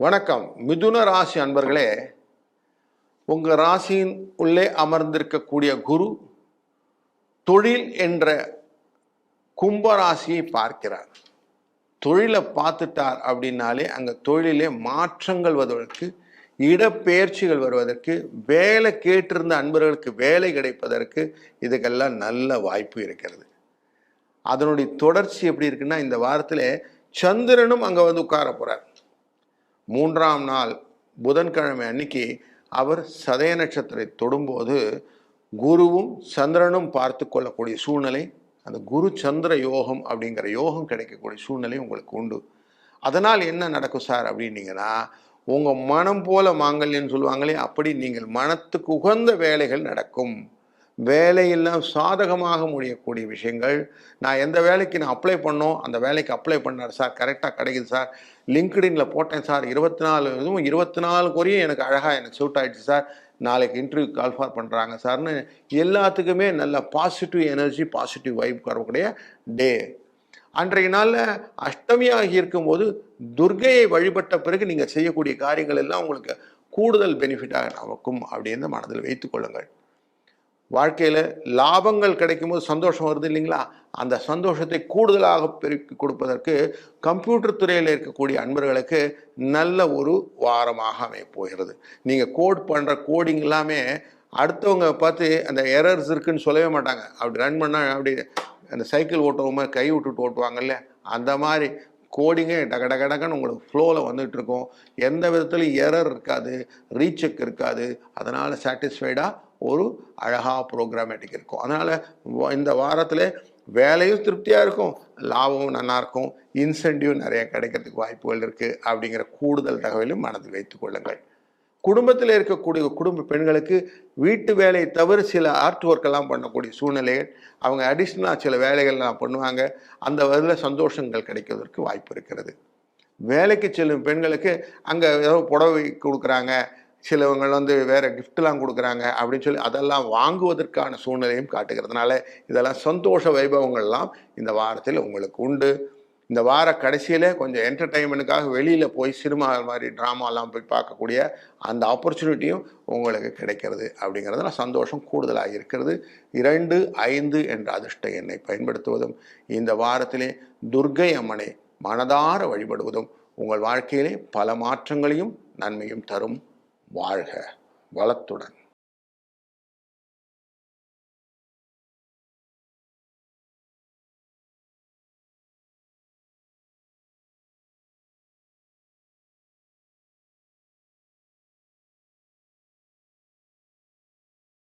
வணக்கம். மிதுன ராசி அன்பர்களே உங்கள் ராசியின் உள்ளே அமர்ந்திருக்கக்கூடிய குரு தொழில் என்ற கும்ப ராசியை பார்க்கிறார். தொழிலை பார்த்துட்டார் அப்படின்னாலே அங்கே தொழிலே மாற்றங்கள் வருவதற்கு இடப்பெயர்ச்சிகள் வருவதற்கு வேலை கேட்டிருந்த அன்பர்களுக்கு வேலை கிடைப்பதற்கு இதுக்கெல்லாம் நல்ல வாய்ப்பு இருக்கிறது. அதனுடைய தொடர்ச்சி எப்படி இருக்குன்னா இந்த வாரத்தில் சந்திரனும் அங்கே வந்து உட்கார போகிறார் மூன்றாம் நாள் புதன்கிழமை அன்னைக்கு அவர் சதய நட்சத்திரத்தை தொடும்போது குருவும் சந்திரனும் பார்த்து கொள்ளக்கூடிய சூழ்நிலை அந்த குரு சந்திர யோகம் அப்படிங்கிற யோகம் கிடைக்கக்கூடிய சூழ்நிலை உங்களுக்கு உண்டு. அதனால் என்ன நடக்கும் சார் அப்படின்னீங்கன்னா உங்கள் மனம் போல மாங்கல்யன்னு சொல்லுவாங்களே அப்படி நீங்கள் மனத்துக்கு உகந்த வேலைகள் நடக்கும். வேலையெல்லாம் சாதகமாக முடியக்கூடிய விஷயங்கள். நான் எந்த வேலைக்கு நான் அப்ளை பண்ணோம் அந்த வேலைக்கு அப்ளை பண்ணார் சார். கரெக்டாக கிடைக்குது சார். லிங்க்டின்ல போட்டேன் சார். இருபத்தி நாலு இதுவும் இருபத்தி நாலு குறையும் எனக்கு அழகாக எனக்கு சூட் ஆயிடுச்சு சார். நாளைக்கு இன்டர்வியூ கால்ஃபார் பண்ணுறாங்க சார்னு எல்லாத்துக்குமே நல்ல பாசிட்டிவ் எனர்ஜி பாசிட்டிவ் வைப் வரக்கூடிய டே அன்றைய நாளில் அஷ்டமியாகி இருக்கும்போது துர்கையை வழிபட்ட பிறகு நீங்கள் செய்யக்கூடிய காரியங்கள் எல்லாம் உங்களுக்கு கூடுதல் பெனிஃபிட்டாக நமக்கும் அப்படின்னு மனதில் வைத்துக்கொள்ளுங்கள் வாழ்க்கையில் லாபங்கள் கிடைக்கும்போது சந்தோஷம் வருது இல்லைங்களா? அந்த சந்தோஷத்தை கூடுதலாக பெருக்கி கொடுப்பதற்கு கம்ப்யூட்டர் துறையில் இருக்கக்கூடிய அன்பர்களுக்கு நல்ல ஒரு வாரமாக அமைய போகிறது. நீங்கள் கோட் பண்ணுற கோடிங் எல்லாமே அடுத்தவங்க பார்த்து அந்த எரர்ஸ் இருக்குன்னு சொல்லவே மாட்டாங்க. அப்படி ரன் பண்ணால் அப்படி அந்த சைக்கிள் ஓட்டுறவங்க கை விட்டுட்டு ஓட்டுவாங்கல்ல? அந்த மாதிரி கோடிங்கே டக டக டகன்னு உங்களுக்கு ஃப்ளோவில் வந்துட்டு இருக்கும் எந்த விதத்துலையும் எரர் இருக்காது ரீசெக் இருக்காது. அதனால் சாட்டிஸ்ஃபைடாக ஒரு அழகாக ப்ரோக்ராமேட்டிக் இருக்கும். அதனால் இந்த வாரத்தில் வேலையும் திருப்தியாக இருக்கும் லாபமும் நல்லாயிருக்கும் இன்சென்டிவ் நிறைய கிடைக்கிறதுக்கு வாய்ப்புகள் இருக்குது அப்படிங்கிற கூடுதல் தகவலையும் மனதில் வைத்துக் கொள்ளுங்கள். குடும்பத்தில் இருக்கக்கூடிய குடும்ப பெண்களுக்கு வீட்டு வேலையை தவிர சில ஆர்ட் ஒர்க் எல்லாம் பண்ணக்கூடிய சூழ்நிலைகள் அவங்க அடிஷ்னலாக சில வேலைகள்லாம் பண்ணுவாங்க. அந்த வகையில் சந்தோஷங்கள் கிடைக்கிறதுக்கு வாய்ப்பு இருக்கிறது. வேலைக்கு செல்லும் பெண்களுக்கு அங்கே ஏதோ புடவை கொடுக்குறாங்க. சிலவங்க வந்து வேறு கிஃப்ட்லாம் கொடுக்குறாங்க அப்படின்னு சொல்லி அதெல்லாம் வாங்குவதற்கான சூழ்நிலையும் காட்டுகிறதுனால இதெல்லாம் சந்தோஷ வைபவங்கள்லாம் இந்த வாரத்தில் உங்களுக்கு உண்டு. இந்த வார கடைசியில் கொஞ்சம் என்டர்டைன்மெண்ட்டுக்காக வெளியில் போய் சினிமா மாதிரி ட்ராமாலாம் போய் பார்க்கக்கூடிய அந்த ஆப்பர்ச்சுனிட்டியும் உங்களுக்கு கிடைக்கிறது அப்படிங்கிறதுல சந்தோஷம் கூடுதலாக இருக்கிறது. இரண்டு ஐந்து என்ற அதிர்ஷ்ட எண்ணை பயன்படுத்துவதும் இந்த வாரத்திலே துர்க்கை அம்மனை மனதார வழிபடுவதும் உங்கள் வாழ்க்கையிலே பல மாற்றங்களையும் நன்மையும் தரும். வாழ்க வளத்துடன்.